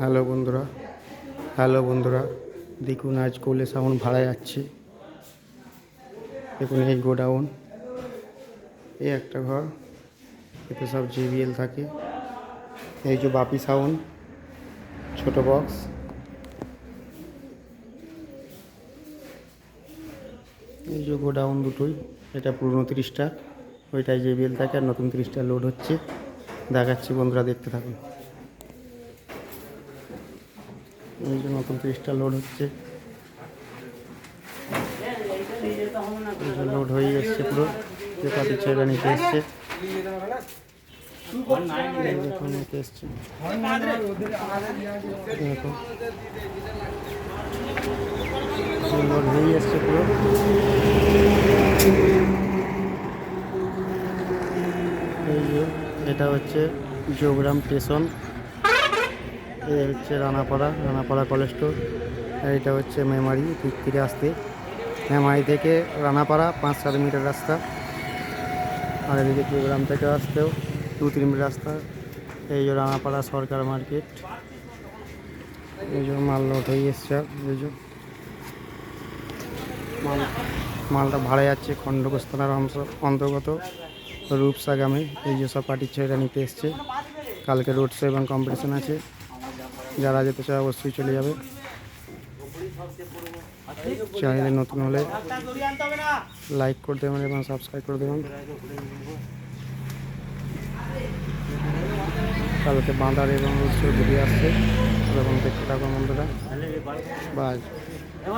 Hello বন্ধুরা hello বন্ধুরা, দেখুন আজ কোলে সাউন্ড ভাড়া যাচ্ছে। দেখুন এই গোডাউন, এই একটা ঘর, এতে সব জিবিএল থাকে। এই যে বাপি সাউন্ড, ছোট বক্স। এই যে গোডাউন দুটোই, এটা পুরনো তিরিশটা, ওইটাই জেবিএল থাকে আর নতুন তিরিশটা লোড হচ্ছে। দেখাচ্ছি বন্ধুরা, দেখতে থাকুন। এই যে নতুন তিরিশটা লোড হচ্ছে। লোড হয়ে এসছে পুরো। যে পাতি এসছে। এসছে লোড হয়ে পুরো এটা হচ্ছে যোগরাম স্টেশন এই হচ্ছে রানাপাড়া রানাপাড়া কলেজ স্টোর এটা হচ্ছে মেমারি দিক থেকে আসতে। মেমারি থেকে রানাপাড়া, পাঁচ সাত মিটার রাস্তা। আর এদিকে যোগরাম থেকে আসতেও দু তিন মিটার রাস্তা। এই যে রানাপাড়া সরকার মার্কেট। এই যে মাল লোড হয়ে এসছে এই যে মাল, মালটা ভাড়া যাচ্ছে খণ্ডঘোষ অংশ, অন্তর্গত রূপসা গ্রামে। এই যে সব পার্টির ছেলেরা নিতে এসছে। কালকে রোড শো এবং কম্পিটিশন আছে। যারা যেতে চায় অবশ্যই চলে যাবে। চ্যানেলে নতুন হলে লাইক করে দেবেন এবং সাবস্ক্রাইব করে দেবেন। কালকে বাঁধার এবং ঘুরে আসছে। এবং দেখতে থাকব বন্ধুরা। বাই